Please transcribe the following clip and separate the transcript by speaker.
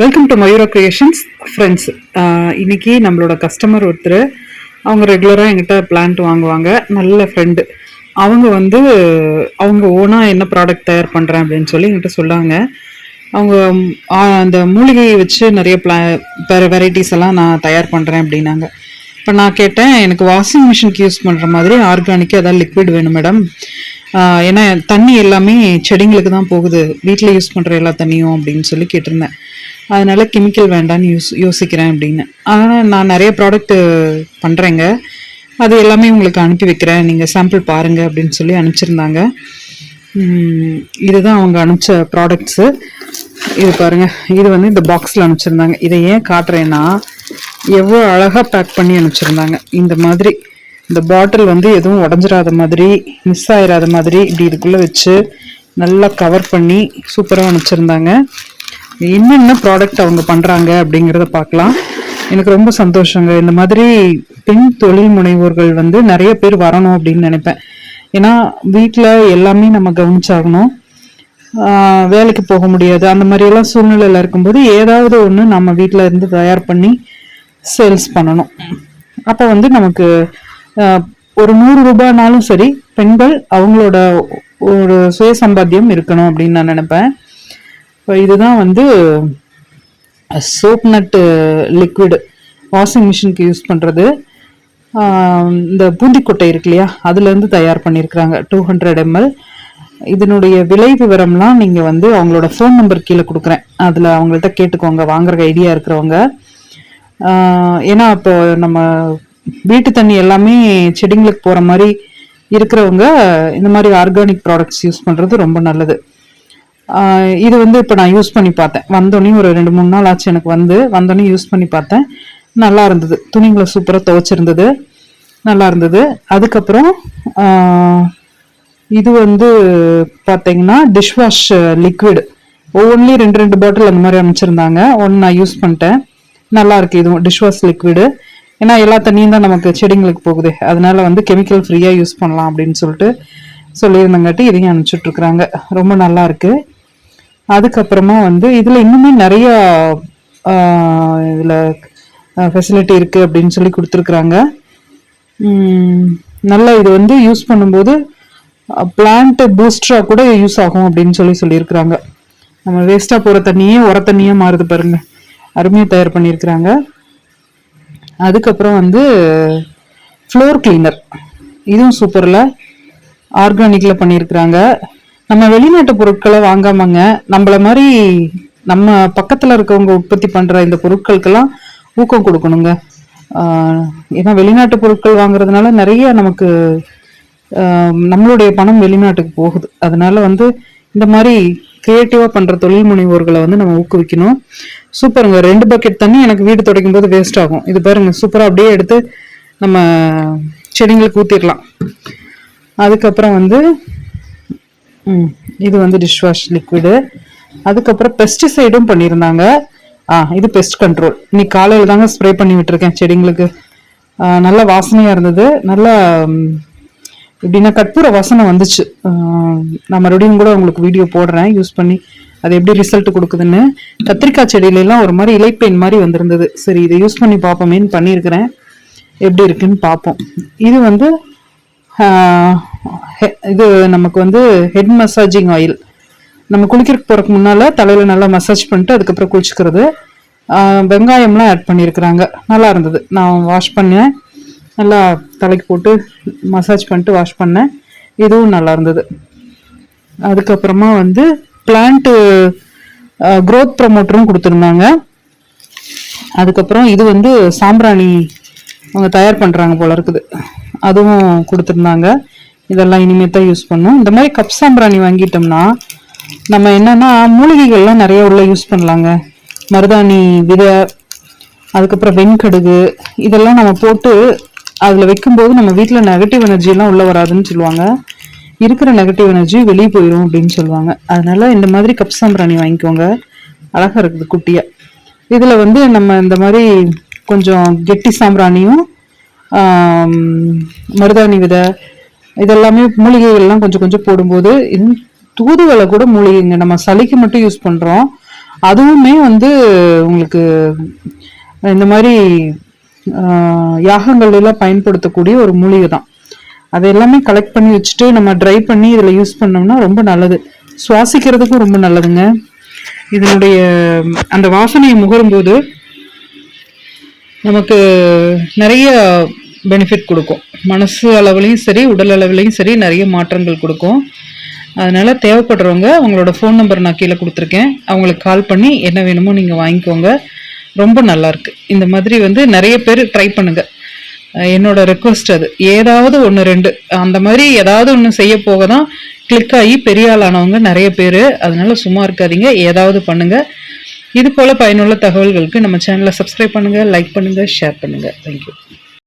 Speaker 1: Welcome to Mayura Creations friends இன்னைக்கு நம்மளோட customer ஒருத்தர் அவங்க ரெகுலராக எங்கிட்ட பிளான்ட் வாங்குவாங்க. நல்ல ஃப்ரெண்டு அவங்க வந்து அவங்க ஓனாக என்ன ப்ராடக்ட் தயார் பண்ணுறேன் அப்படின்னு சொல்லி எங்கிட்ட சொன்னாங்க. அவங்க அந்த மூலிகையை வச்சு நிறைய பிளா வேறு வெரைட்டிஸ் எல்லாம் நான் தயார் பண்ணுறேன் அப்படின்னாங்க. இப்போ நான் கேட்டேன் எனக்கு வாஷிங் மிஷினுக்கு யூஸ் பண்ணுற மாதிரி ஆர்கானிக் ஏதாவது லிக்விட் வேணும் மேடம் ஏன்னா தண்ணி எல்லாமே செடிங்களுக்கு தான் போகுது. வீட்டில் யூஸ் பண்ணுற எல்லா தண்ணியும் அப்படின்னு சொல்லி கேட்டிருந்தேன். அதனால் கெமிக்கல் வேண்டாம்னு யூஸ் யோசிக்கிறேன் அப்படின்னு. ஆனால் நான் நிறைய ப்ராடக்ட் பண்ணுறேங்க அது எல்லாமே உங்களுக்கு அனுப்பி வைக்கிறேன். நீங்கள் சாம்பிள் பாருங்கள் அப்படின்னு சொல்லி அனுப்பிச்சிருந்தாங்க. இதுதான் அவங்க அனுப்பிச்ச ப்ராடக்ட்ஸு இது பாருங்கள் இது வந்து இந்த பாக்ஸில் அனுப்பிச்சிருந்தாங்க. இதை ஏன் காட்டுறேன்னா எவ்வளோ அழகாக பேக் பண்ணி அனுப்பிச்சிருந்தாங்க. இந்த மாதிரி இந்த பாட்டில் வந்து எதுவும் உடஞ்சிராத மாதிரி மிஸ் ஆயிராத மாதிரி இப்படி இதுக்குள்ளே வச்சு நல்லா கவர் பண்ணி சூப்பராக அனுப்பிச்சிருந்தாங்க. என்னென்ன ப்ராடக்ட் அவங்க பண்ணுறாங்க அப்படிங்கிறத பார்க்கலாம். எனக்கு ரொம்ப சந்தோஷங்க. இந்த மாதிரி பெண் தொழில் முனைவோர்கள் வந்து நிறைய பேர் வரணும் அப்படின்னு நினைப்பேன். ஏன்னா வீட்டில் எல்லாமே நம்ம கவனிச்சாகணும். வேலைக்கு போக முடியாது. அந்த மாதிரியெல்லாம் சூழ்நிலையில் இருக்கும்போது ஏதாவது ஒன்று நம்ம வீட்டில் இருந்து தயார் பண்ணி சேல்ஸ் பண்ணணும். அப்போ வந்து நமக்கு ஒரு நூறு ரூபாய்னாலும் சரி பெண்கள் அவங்களோட ஒரு சுய சம்பாத்தியம் இருக்கணும் அப்படின்னு நான் நினைப்பேன். இப்போ இதுதான் வந்து சோப் நட்டு லிக்விடு வாஷிங் மிஷினுக்கு யூஸ் பண்ணுறது இந்த பூந்திக்கொட்டை இருக்கு இல்லையா அதுலேருந்து தயார் பண்ணியிருக்கிறாங்க டூ ஹண்ட்ரட் எம்எல். இதனுடைய விலை விவரம்லாம் நீங்கள் வந்து அவங்களோட ஃபோன் நம்பர் கீழே கொடுக்குறேன். அதில் அவங்கள்ட்ட கேட்டுக்கோங்க வாங்குற ஐடியா இருக்கிறவங்க. ஏன்னா இப்போ நம்ம வீட்டு தண்ணி எல்லாமே செடிங்களுக்கு போகிற மாதிரி இருக்கிறவங்க இந்த மாதிரி ஆர்கானிக் ப்ராடக்ட்ஸ் யூஸ் பண்ணுறது ரொம்ப நல்லது. இது வந்து இப்போ நான் யூஸ் பண்ணி பார்த்தேன். வந்தோடனே ஒரு ரெண்டு மூணு நாள் ஆச்சு எனக்கு வந்து. வந்தோடனே யூஸ் பண்ணி பார்த்தேன். நல்லா இருந்தது. துணிங்களை சூப்பராக துவைச்சிருந்தது. நல்லா இருந்தது. அதுக்கப்புறம் இது வந்து பார்த்தீங்கன்னா டிஷ்வாஷ் லிக்விட் ஒவ்வொன்றிலையும் ரெண்டு ரெண்டு பாட்டில் அந்த மாதிரி அனுப்பிச்சிருந்தாங்க ஒன்று நான் யூஸ் பண்ணிட்டேன். நல்லா இருக்கு இதுவும் டிஷ்வாஷ் லிக்விடு ஏன்னா எல்லா தண்ணியும் தான் நமக்கு செடிங்களுக்கு போகுது. அதனால வந்து கெமிக்கல் ஃப்ரீயாக யூஸ் பண்ணலாம் அப்படின்னு சொல்லிட்டு சொல்லியிருந்தங்காட்டி இதையும் அனுப்பிச்சுட்ருக்குறாங்க ரொம்ப நல்லா இருக்கு அதுக்கப்புறமா வந்து இதில் இன்னுமே நிறைய இதில் ஃபெசிலிட்டி இருக்குது அப்படின்னு சொல்லி கொடுத்துருக்குறாங்க. நல்லா இது வந்து யூஸ் பண்ணும்போது பிளான்ட் பூஸ்டரா கூட யூஸ் ஆகும் அப்படின்னு சொல்லி சொல்லியிருக்கிறாங்க. நம்ம வேஸ்ட்டாக போகிற தண்ணியே உர தண்ணியே மாறுது பாருங்க. அருமையாக தயார் பண்ணியிருக்கிறாங்க. அதுக்கப்புறம் வந்து ஃப்ளோர் கிளீனர் இதுவும் சூப்பரில் ஆர்கானிக்கில் பண்ணியிருக்கிறாங்க. நம்ம வெளிநாட்டு பொருட்களை வாங்காமங்க நம்மள மாதிரி நம்ம பக்கத்தில் இருக்கவங்க உற்பத்தி பண்ணுற இந்த பொருட்களுக்கெல்லாம் ஊக்கம் கொடுக்கணுங்க. ஏன்னா வெளிநாட்டு பொருட்கள் வாங்குறதுனால நிறைய நமக்கு நம்மளுடைய பணம் வெளிநாட்டுக்கு போகுது. அதனால வந்து இந்த மாதிரி கிரியேட்டிவாக பண்ணுற தொழில் முனைவோர்களை வந்து நம்ம ஊக்குவிக்கணும். சூப்பருங்க ரெண்டு பக்கெட் தண்ணி எனக்கு வீடு துடைக்கும் போது வேஸ்ட் ஆகும். இது பாருங்க சூப்பராக அப்படியே எடுத்து நம்ம செடிங்களுக்கு ஊற்றிடலாம் அதுக்கப்புறம் வந்து ம், இது வந்து டிஷ் வாஷ் லிக்விடு அதுக்கப்புறம் பெஸ்டிசைடும் பண்ணியிருந்தாங்க. ஆ இது பெஸ்ட் கண்ட்ரோல் இன்னைக்கு காலையில் தாங்க ஸ்ப்ரே பண்ணி விட்டுருக்கேன் செடிங்களுக்கு. நல்லா நல்ல வாசனையாக இருந்தது. நல்லா எப்படின்னா கற்பூர வாசனை வந்துச்சு. நான் மறுபடியும் கூட உங்களுக்கு வீடியோ போடுறேன். யூஸ் பண்ணி அது எப்படி ரிசல்ட் கொடுக்குதுன்னு. கத்திரிக்காய் செடியில எல்லாம் ஒரு மாதிரி இலைப்பெயின் மாதிரி வந்திருந்தது. சரி இதை யூஸ் பண்ணி பார்ப்போமேன்னு பண்ணியிருக்கிறேன். எப்படி இருக்குன்னு பார்ப்போம். இது வந்து ஹெ- இது நமக்கு வந்து ஹெட் மசாஜிங் ஆயில் நம்ம குளிக்கிறதுக்கு போறதுக்கு முன்னால தலையில நல்லா மசாஜ் பண்ணிட்டு அதுக்கப்புறம் குளிச்சுக்கிறது. வெங்காயம்லாம் ஆட் பண்ணியிருக்கிறாங்க. நல்லா இருந்தது. நான் வாஷ் பண்ணேன். நல்லா தலைக்கு போட்டு மசாஜ் பண்ணிட்டு வாஷ் பண்ணேன். இதுவும் நல்லா இருந்தது. அதுக்கப்புறமா வந்து பிளான்ட்டு க்ரோத் ப்ரமோட்டரும் கொடுத்துருந்தாங்க. அதுக்கப்புறம் இது வந்து சாம்பிராணி அவங்க தயார் பண்ணுறாங்க போல இருக்குது. அதுவும் கொடுத்துருந்தாங்க. இதெல்லாம் இனிமேல் தான் யூஸ் பண்ணும் இந்த மாதிரி கப் சாம்பிராணி வாங்கிட்டோம்னா நம்ம என்னன்னா மூலிகைகள்லாம் நிறைய உள்ள யூஸ் பண்ணலாங்க. மருதாணி விதை அதுக்கப்புறம் வெண்கடுகு இதெல்லாம் நம்ம போட்டு அதில் வைக்கும்போது நம்ம வீட்டில் நெகட்டிவ் எனர்ஜிலாம் உள்ளே வராதுன்னு சொல்லுவாங்க. இருக்கிற நெகட்டிவ் எனர்ஜி வெளியே போயிடும் அப்படின்னு சொல்லுவாங்க. அதனால் இந்த மாதிரி கப் சாம்பிராணி வாங்கிக்கோங்க. அழகாக இருக்குது குட்டியாக இதில் வந்து நம்ம இந்த மாதிரி கொஞ்சம் கெட்டி சாம்பிராணியும் மருதாணி விதை இதெல்லாமே மூலிகைகள்லாம் கொஞ்சம் கொஞ்சம் போடும்போது இன்னும் தூதுவளை கூட மூலிகைங்க நம்ம சளிக்கு மட்டும் யூஸ் பண்ணுறோம் அதுவுமே வந்து உங்களுக்கு இந்த மாதிரி ஆஹ், பயன்படுத்தக்கூடிய ஒரு மூலிகை தான் அதை எல்லாமே கலெக்ட் பண்ணி வச்சுட்டு நம்ம ட்ரை பண்ணி இதில் யூஸ் பண்ணோம்னா ரொம்ப நல்லது. சுவாசிக்கிறதுக்கும் ரொம்ப நல்லதுங்க. இதனுடைய அந்த வாசனையை முகரும்போது நமக்கு நிறைய பெனிஃபிட் கொடுக்கும். மனசு அளவுலையும் சரி உடல் அளவுலையும் சரி நிறைய மாற்றங்கள் கொடுக்கும். அதனால தேவைப்படுறவங்க அவங்களோட ஃபோன் நம்பர் நான் கீழே கொடுத்துருக்கேன். அவங்களுக்கு கால் பண்ணி என்ன வேணுமோ நீங்கள் வாங்கிக்கோங்க. ரொம்ப நல்லா இருக்கு இந்த மாதிரி வந்து நிறைய பேர் ட்ரை பண்ணுங்க. என்னோட ரெக்வஸ்ட் அது. ஏதாவது ஒன்று ரெண்டு. அந்த மாதிரி ஏதாவது ஒன்று செய்ய போக தான் கிளிக் ஆகி பெரிய ஆளானவங்க நிறைய பேர். அதனால சும்மா இருக்காதீங்க. ஏதாவது பண்ணுங்க. இது போல பயனுள்ள தகவல்களுக்கு நம்ம சேனலை சப்ஸ்கிரைப் பண்ணுங்க லைக் பண்ணுங்க ஷேர் பண்ணுங்க. தேங்க்யூ